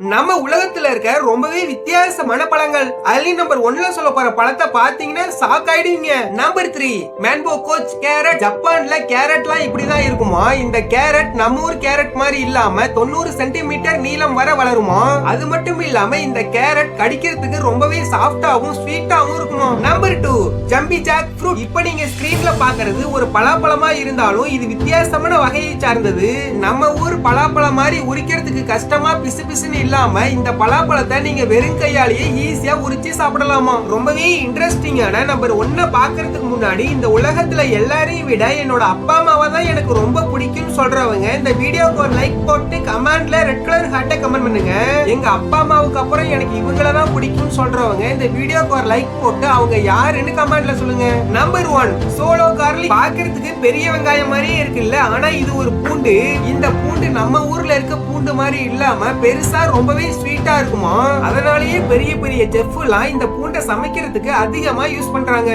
நம்ம உலகத்துல இருக்க ரொம்பவே வித்தியாசமான பழங்கள். அதுலயும் நம்பர் ஒன்ல சொல்ல போற பழத்தை பாத்தீங்கன்னா ஷாக் ஆயிடுவீங்க நம்பர் த்ரீ மேன்போ கோச் கேரட் ஜப்பான்ல கேரட்லாம் இப்படிதான் இருக்குமா? இந்த கேரட் நம்ம ஊர் கேரட் மாதிரி இல்லாம தொண்ணூறு சென்டிமீட்டர் நீளம் வர வளருமா? அது மட்டும் இல்லாம இந்த கேரட் கடிக்கிறதுக்கு ரொம்பவே சாஃப்டாவும் ஸ்வீட்டாவும் இருக்குமா? நம்பர் டூ ஜம்பி ஜாக் ஃப்ரூட் இப்ப நீங்க ஸ்கிரீன்ல பாக்குறது ஒரு பலாப்பழமா இருந்தாலும் இது வித்தியாசமான வகையை சார்ந்தது. நம்ம ஊர் பலாப்பழம் மாதிரி உரிக்கிறதுக்கு கஷ்டமா பிசு பிசுன்னு இல்லாம இந்த பலாப்பழத்தை நீங்க வெறும் கையாலேயே ஈஸியா உரிச்சு சாப்பிடலாமா? ரொம்பவே இன்ட்ரெஸ்டிங்கான நம்பர் ஒன்ன பாக்குறதுக்கு முன்னாடி இந்த உலகத்துல எல்லாரையும் விட என்னோட அப்பா அம்மாவை தான் எனக்கு ரொம்ப பிடிக்கும்னு சொல்றவங்க இந்த வீடியோக்கு ஒரு லைக் போட்டு கமெண்ட்ல ரெட் கலர் ஹார்ட்டை கமெண்ட் பண்ணுங்க. எங்க அப்பா அம்மாவுக்கு அப்புறம் எனக்கு இவங்கள தான் பிடிக்கும்னு சொல்றவங்க இந்த வீடியோக்கு ஒரு லைக் போட்டு அவங்க யாருன்னு கமெண்ட்ல சொல்லுங்க. நம்பர் ஒன் சோலோ கார்லி பாக்குறதுக்கு பெரிய வெங்காயம் மாதிரியே இருக்குல்ல ஆனா இது ஒரு பூண்டு. இந்த பூண்டு நம்ம ஊர்ல இருக்க பூண்டு மாதிரி இல்லாம பெருசா ரொம்பவே ஸ்வீட்டா இருக்குமா? அதனாலயே பெரிய பெரிய செஃப் இந்த பூண்டை சமைக்கிறதுக்கு அதிகமா யூஸ் பண்றாங்க.